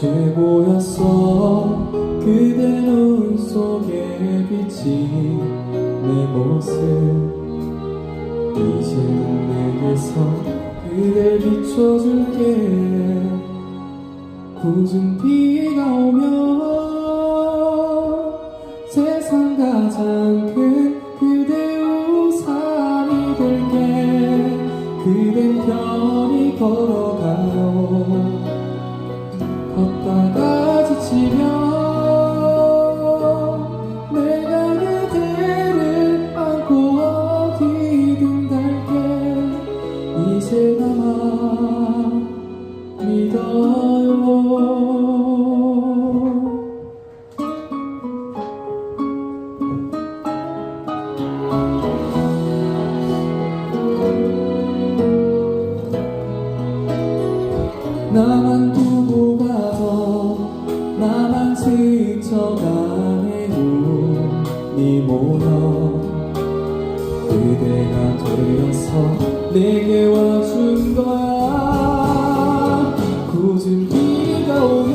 최고였어. 그대 눈 속에 비친 내 모습. 이제는 내게서 그댈 비춰줄게. 굳은 비가 오면 세상 가장 걷다가 지치면 그대가 되어서 내게 와준 거야. 굳은 비가 오면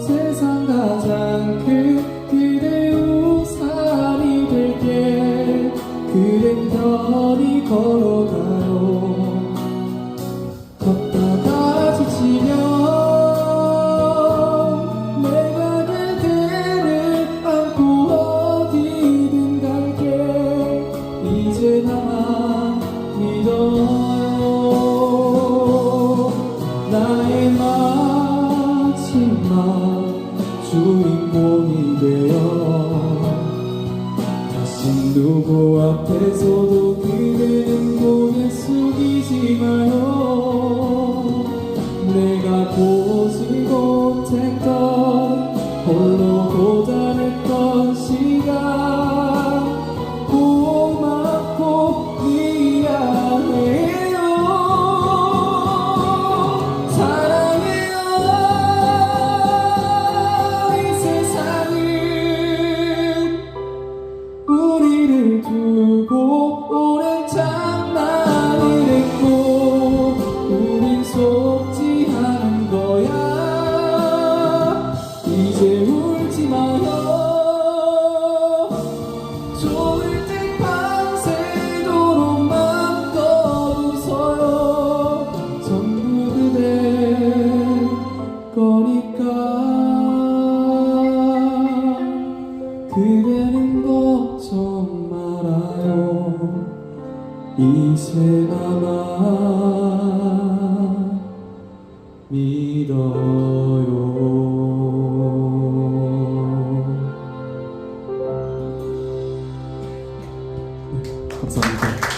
세상 가장 큰 그대 우산이 될게. 그댄 편히 걸어가요 누구 앞에서도 그대는 고개 숙이지 마요 그대는 벗어 말아요. 이제나마 믿어요. 감사합니다.